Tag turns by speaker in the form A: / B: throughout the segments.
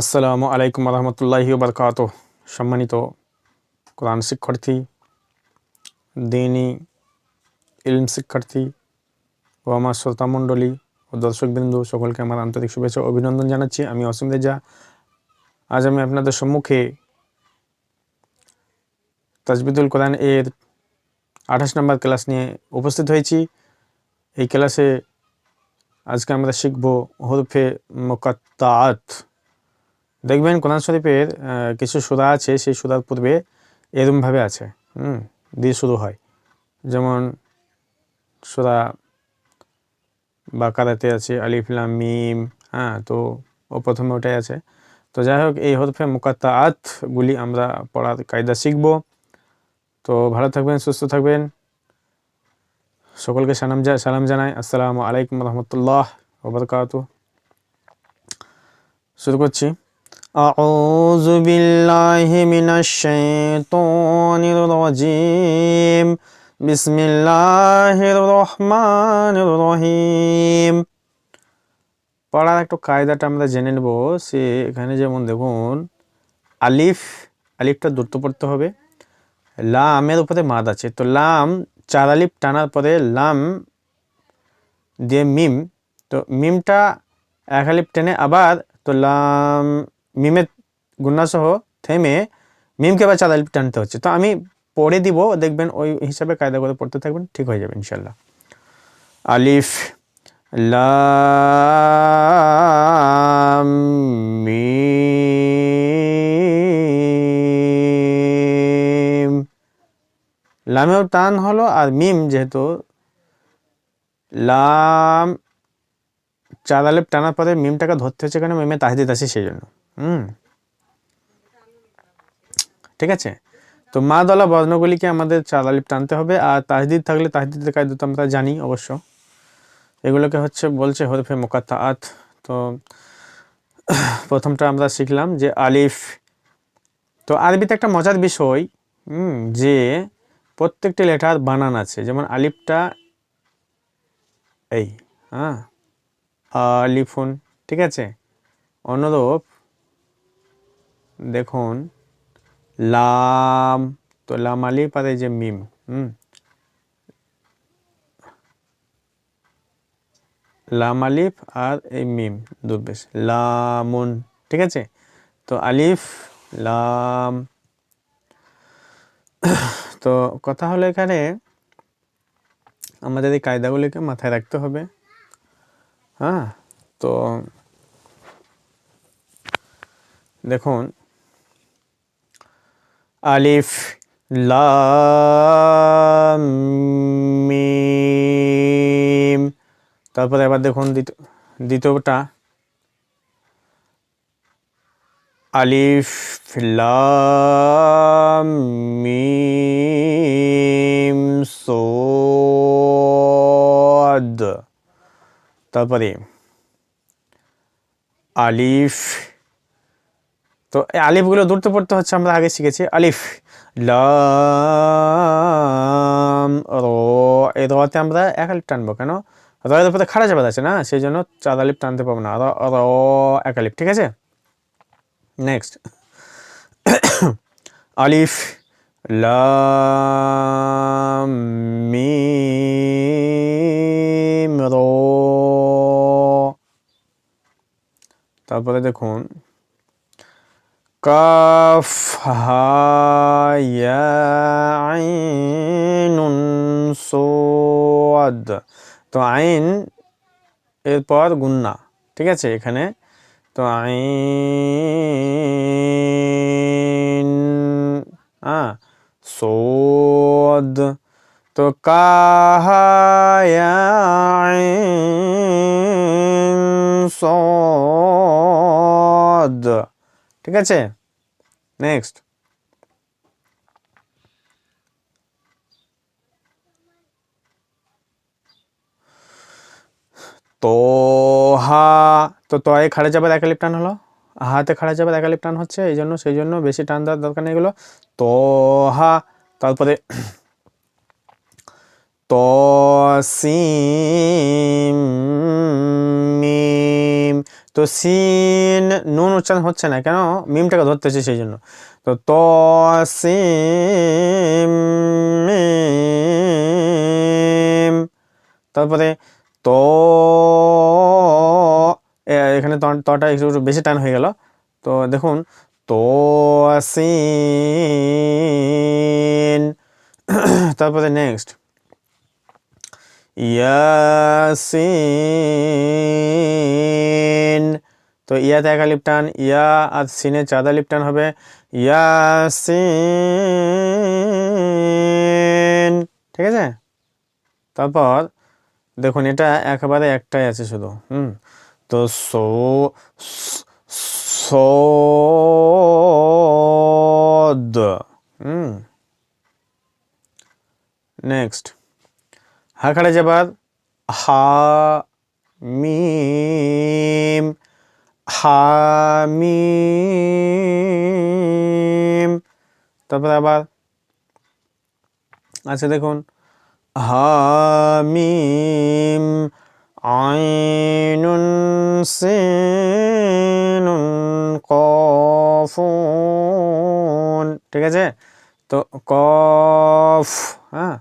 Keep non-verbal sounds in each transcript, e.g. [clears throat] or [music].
A: আসসালামু আলাইকুম রহমতুল্লাহি বরকাত সম্মানিত কোরআন শিক্ষার্থী, দিনী ইলম শিক্ষার্থী ও আমার শ্রোতামণ্ডলী ও দর্শকবৃন্দু, সকলকে আমার আন্তরিক শুভেচ্ছা অভিনন্দন জানাচ্ছি। আমি অসীম রেজা। আজ আমি আপনাদের সম্মুখে তাজবিদুল কোরআন এর আঠাশ নম্বর ক্লাস নিয়ে উপস্থিত হয়েছি। এই ক্লাসে আজকে আমরা শিখব হরফে মোকাত্তাত। দেখবেন কোরআন শরীফের কিছু সুরা আছে, সেই সুরার পূর্বে এরমভাবে আছে, হুম, দিয়ে শুরু হয়। যেমন সুরা বাকারাতে আছে আলিফলাম মিম হ্যাঁ তো ও প্রথমে ওটাই আছে। তো যাই হোক, এই হরফে মুকাত্তা আতগুলি আমরা পড়ার কায়দা শিখব। তো ভালো থাকবেন, সুস্থ থাকবেন। সকলকে সালাম সালাম জানাই। আসসালামু আলাইকুম রহমতুল্লাহ ওবরকাত শুরু করছি। أعوذ بالله من الشيطان الرجيم بسم الله الرحمن الرحيم পড়ার একটু কায়দাটা আমরা জেনে নেব সে এখানে যেমন দেখুন আলিফ আলিফটা দ্রুত পড়তে হবে লামের উপরে মাদ আছে তো লাম চার আলিফ টানার পরে লাম দিয়ে মিম তো মিমটা এক আলিফ টেনে আবার তো লাম মিমের গুণাসহ থেমে মিমকে আবার চার আলিফ টানতে হচ্ছে। তো আমি পড়ে দিব, দেখবেন ওই হিসাবে কায়দা করে পড়তে থাকবেন, ঠিক হয়ে যাবে ইনশাল্লাহ আলিফ, লাম, মিম। লামেও টান হলো আর মিম যেহেতু লাম আলিফ টানার পরে মিমটাকে ধরতে হচ্ছে কেন? মিমে তাহিদিদ আছে সেই জন্য। হুম। ঠিক আছে। তো মা দলা বর্ণগুলিকে আমাদের আলিফ টানতে হবে আর তাহদিদ থাকলে তাহদিদের কায়দা তো আমরা জানি অবশ্য। এগুলোকে হচ্ছে বলছে হরফে মোকাত্তা আত তো প্রথমটা আমরা শিখলাম যে আলিফ। তো আরবিতে একটা মজার বিষয়, হুম, যে প্রত্যেকটি লেটার বানান আছে। যেমন আলিফটা এই হ্যাঁ আলিফুন, ঠিক আছে? অনুরূপ দেখুন, লাম, তো লাম আলিফ আর এই যে মিম, হুম? লাম আলিফ আর এই মিম দুবেশ লামুন, ঠিক আছে? তো আলিফ, লাম। তো কথা হলো এখানে, আমাদের এই কায়দাগুলিকে মাথায় রাখতে হবে। হ্যাঁ? তো দেখুন আলিফ লাম মিম। তারপরে এবার দেখুন দ্বিতীয়- দ্বিতীয়টা। আলিফ লাম মিম সোয়াদ তারপরে আলিফ তো এই আলিফগুলো দূরতে পড়তে হচ্ছে আমরা আগে শিখেছি, আলিফ, লাম, র, এই রতে আমরা এক আলিফ টানবো কেন? রয়ের উপরে খাড়া যাবে আছে না, সেই জন্য চার আলিফ টানতে পাবো না, র র, এক আলিফ, ঠিক আছে? নেক্সট [coughs] আলিফ র। তারপরে দেখুন কাফ হা ইয়া আইনুন সোয়াদ তো আইন, এরপর গুন্না, ঠিক আছে? এখানে তো আইন হ্যাঁ সোদ তো কাহায়া আইন সদ ঠিক আছে? নেক্সট তোহা, তো তয়ে খাড়ে যাবার এক লিপ টান হলো। হাতে খাড়ে যাবার এক লিপ হচ্ছে, এই জন্য, সেই জন্য বেশি টান দেওয়ার দরকার নেই এগুলো। তোহা, তারপরে [clears throat] তসিম মিম তো সিন, নুন উচ্চারণ হচ্ছে না, কেন? মিমটাকে ধরতে হচ্ছে সেই জন্য। তো ত তারপরে ত এখানে তটা একটু একটু বেশি টান হয়ে গেল। তো দেখুন, তো, সিন। তারপরে নেক্সট। ইয়াসিন। তো ইয়াতে একা লিপটান ইয়া আর সিনে চাঁদা লিপটান হবে। ইয়াসিন। ঠিক আছে? তারপর দেখুন, এটা একেবারে একটাই আছে শুধু। হুম? তো সো সদ হুম নেক্সট হাখাড়ে যাবার হা, মিম হামিম তারপরে আবার আছে দেখুন হামিম আইনুন সিনুন কফুন। ঠিক আছে? তো কফ হ্যাঁ?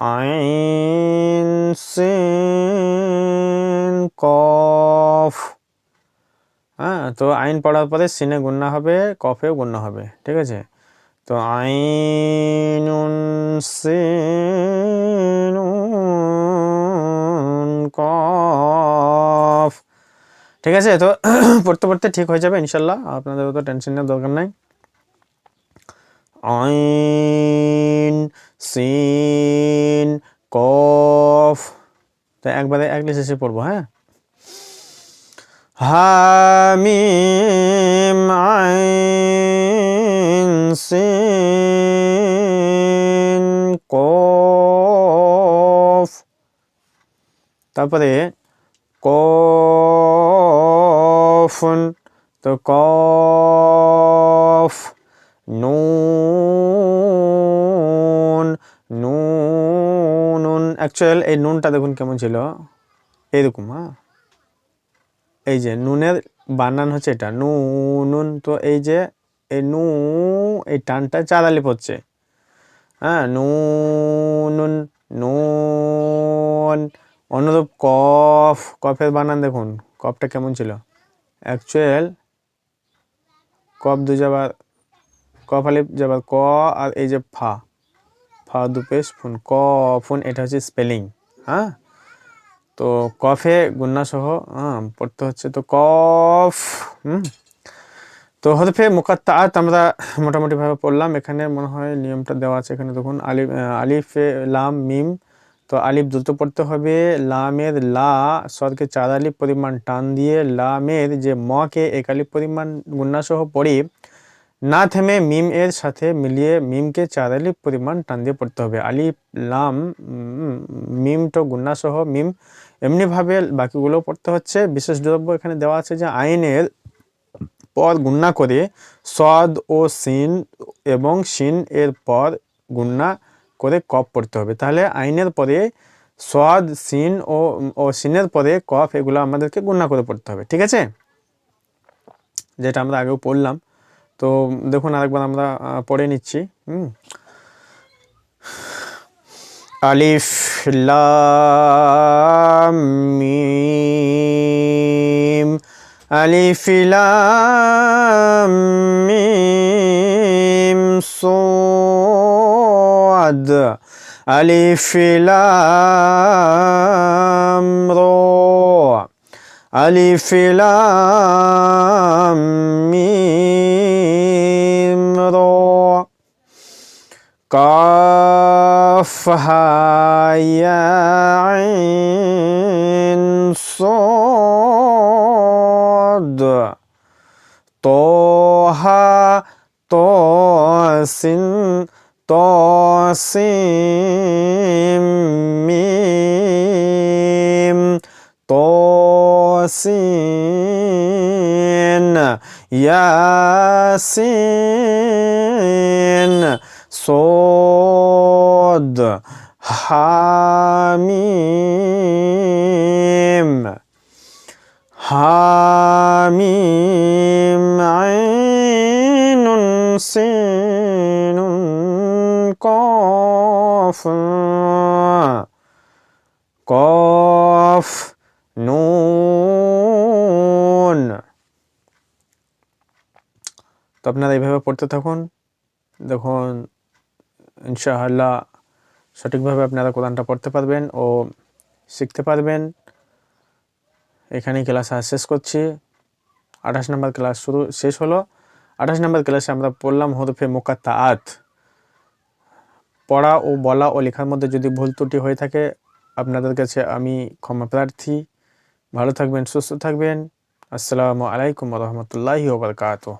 A: আইন সিন কফ। হ্যাঁ তো আইন পড়ার পরে সিনে গুন্না হবে, কফেও গুন্না হবে, ঠিক আছে? তো আইনুন সিনুন কফ। ঠিক আছে? তো [clears throat] পড়তে পড়তে ঠিক হয়ে যাবে ইনশাল্লাহ। আপনাদের তো টেনশন নেওয়ার দরকার নাই। আইন, সিন, কফ। তো একবারে একলে শেষে পড়ব হ্যাঁ? হামিম, আইন, সিন, কফ। তারপরে কফুন, তো কফ। অ্যাকচুয়াল এই নুনটা দেখুন কেমন ছিল। এইরকম হ্যাঁ? এই যে নুনের বানান হচ্ছে এটা। নু, নুন, তো এই যে এই নু, এই টানটা চারালি পড়ছে। হ্যাঁ নু, নুন নুন, অনুরূপ কফ, কফের বানান দেখুন, কফটা কেমন ছিল। অ্যাকচুয়াল কফ দু যাবার কফ আলিফ যাবার ক আর এই যে ফা। ফা দু পেশ, ফুন ক, ফুন, এটা হচ্ছে স্পেলিং হ্যাঁ? তো কফে গুন্না সহ হ্যাঁ পড়তে হচ্ছে, তো কফ, হুম? তো হরফে মুকাত্তাআত, আমরা মোটামুটিভাবে পড়লাম, এখানে মনে হয় নিয়মটা দেওয়া আছে, এখানে দেখুন, আলিফ, আলিফে, লাম, মিম, তো আলিফ দ্রুত পড়তে হবে, লামের লা সরকে চার আলিফ পরিমাণ টান দিয়ে, লামের যে মকে এক আলিফ পরিমাণ গুন্না সহ পড়ি না থেমে মিম এর সাথে মিলিয়ে মিমকে চার পরিমাণ টান দিয়ে পড়তে হবে। আলিফ লাম মিম তো গুন্না সহ মিম এমনিভাবে বাকিগুলো পড়তে হচ্ছে। বিশেষ দ্রব্য এখানে দেওয়া আছে যে আইনের পর গুন্না করে সদ ও সিন এবং সিন এর পর গুন্না করে কফ পড়তে হবে। তাহলে আইনের পরে সদ, সিন ও ও সিনের পরে কফ এগুলো আমাদেরকে গুন্না করে পড়তে হবে। ঠিক আছে? যেটা আমরা আগেও পড়লাম। তো দেখুন আরেকবার আমরা আহ, পড়ে নিচ্ছি হুম আলিফ লাম মিম আলিফ লাম মিম صاد আলিফ লাম র আলিফ লাম মিম قاف يا عين صاد طه طاسن طاسم ميم طاسين ياسين কফ, নুন। তো আপনারা এইভাবে পড়তে থাকুন। দেখুন, ইনশাআল্লাহ সঠিকভাবে আপনারা কোরআনটা পড়তে পারবেন ও শিখতে পারবেন। এখানেই ক্লাস আজ শেষ করছি। আঠাশ নম্বর ক্লাস শুরু, শেষ হলো। আঠাশ নম্বর ক্লাসে আমরা পড়লাম হরফে মোকাত্তা আত পড়া ও বলা ও লেখার মধ্যে যদি ভুল ত্রুটি হয়ে থাকে আপনাদের কাছে আমি ক্ষমা প্রার্থী। ভালো থাকবেন সুস্থ থাকবেন। আসসালামু আলাইকুম রহমতুল্লাহি ওবরকাতুহ